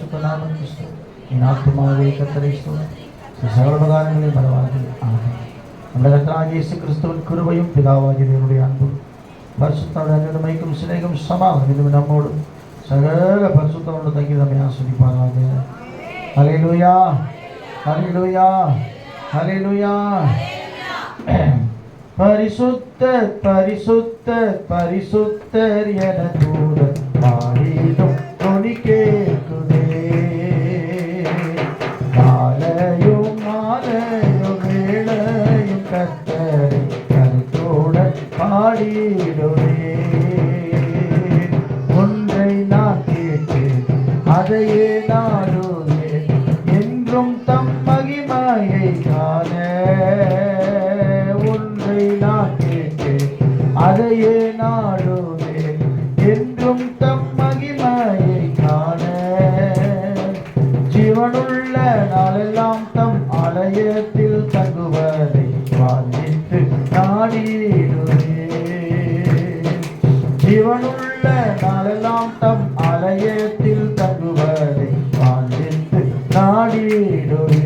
പരിശുദ്ധനാമം ക്രിസ്തു ഈ ആത്മാവേ കത്തറിസ്തു സകലപ്രകാരങ്ങളെയും ഫലവാക്കി ആകും നമ്മുടെ കർത്തനായ യേശു ക്രിസ്തുവിൻ കൃപയും പിതാവാകി ദൈവരുടെ അൻപും പരിശുദ്ധ അനന്തമയക്കും സ്നേഹം സമാധാനം നമ്മോടും സകല പരിശുദ്ധമുണ്ട് തങ്ങി നമ്മെ ആസ്വദിപ്പാറാകെ ഹലേലുയാ ഹലേലുയാ ഹലേലുയാ പരിശുദ്ധ പരിശുദ്ധ പരിശുദ്ധർ എന பாடிடுவே ஒன்றை நான் கேட்டு அதையே நாடுவேன். என்றும் தம் மகிமையை காண ஒன்றை நான் கேட்டு அதையே நாடுவேன். என்றும் தம் மகிமையை காண ஜீவனுள்ள நாளெல்லாம் தம் ஆலயத்தில் தங்குவதை வாஞ்சித்து நாடிடுவே ஜீவனுள்ள நாளெல்லாம் தம் ஆலயத்தில் தங்குவதை வாழ்ந்து நாடிடுவே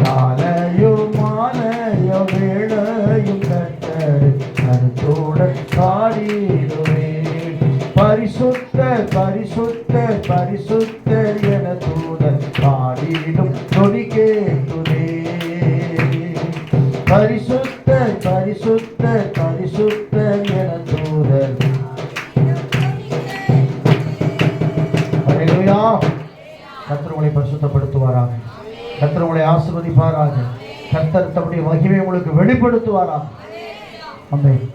காலையும் மாலையும் வேளையும் கட்டரு கருத்துடன் காடிடுவே பரிசுத்த பரிசுத்த பரிசுத்த என தூதன் பாடிடும் நொடி கேட்டுதே பரிசுத்த பரிசுத்த கர்த்தர் உங்களை பரிசுத்தப்படுத்துவாராக. கர்த்தர் உங்களை ஆசீர்வதிப்பாராக. தம்முடைய மகிமை உங்களுக்கு வெளிப்படுத்துவாராக. அம்மை